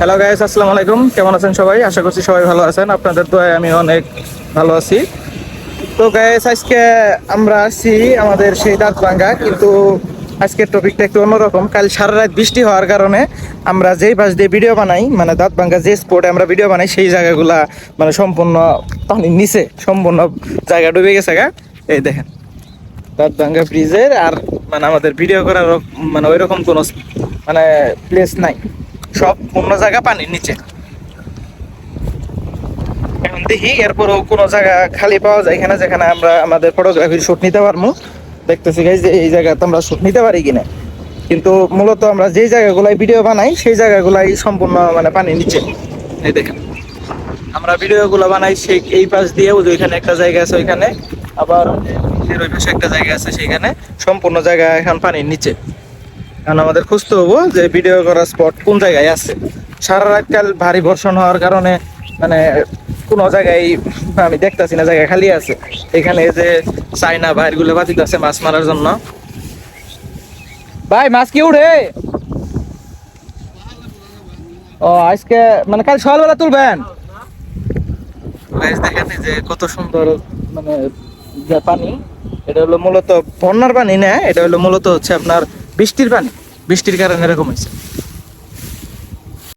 Hello guys আসসালামু আলাইকুম। কেমন আছেন সবাই? আশা করছি সবাই ভালো আছেন। আপনাদের দোয়ায় আমি অনেক ভালো আছি। তো গাইস আজকে আমরা আছি আমাদের সেই দাঁত ভাঙ্গা, কিন্তু আজকের টপিকটা একটু অন্যরকম। কাল সারা রাত বৃষ্টি হওয়ার কারণে আমরা যেই পাশ দিয়ে ভিডিও বানাই মানে দাঁত ভাঙ্গা যে স্পটে আমরা ভিডিও বানাই, সেই জায়গাগুলা মানে সম্পূর্ণ পানির নিচে, সম্পূর্ণ জায়গা ডুবে গেছে গা। এই দেখেন, দাঁত ভাঙ্গা ব্রিজের আর মানে আমাদের ভিডিও করার মানে ওই রকম কোনো মানে প্লেস নাই। সব অন্য জায়গা পানির নিচে। এখন দেখি, এরপরও কোনো জায়গা খালি পাওয়া যায় এখানে যেখানে আমরা আমাদের ফটোগ্রাফির শুট নিতে পারব দেখতেছি গাইজ যে এই জায়গাতে আমরা শুট নিতে পারি কিনা। কিন্তু মূলত আমরা যেই জায়গাগুলাই ভিডিও বানাই, সেই জায়গাগুলাই সম্পূর্ণ মানে পানির নিচে। এই দেখেন। আমরা ভিডিওগুলো বানাই সেই এই পাশ দিয়ে ওই যে ওইখানে একটা জায়গা আছে ওইখানে। আবার ওই পাশে একটা জায়গা আছে সেইখানে। সম্পূর্ণ জায়গা এখন পানির নিচে। কারণ আমাদের খুঁজতে হব যে ভিডিও করার স্পট কোন জায়গায় আছে। সারা রাত কাল ভারী বর্ষণ হওয়ার কারণে মানে কোনো জায়গায় আমি দেখতাছি না, জায়গা খালি আছে। এখানে যে চাইনা বাইরগুলো বাতিত আছে মাছ মারার জন্য। ভাই, মাছ কি উঠে ও, আজকে মানে কাল সকালবেলা তুলবেন? দেখেন যে কত সুন্দর মানে পানি, এটা হলো মূলত বন্যার পানি না, এটা হলো মূলত হচ্ছে আপনার বৃষ্টির পানি বৃষ্টির কারণে এরকম হয়েছে।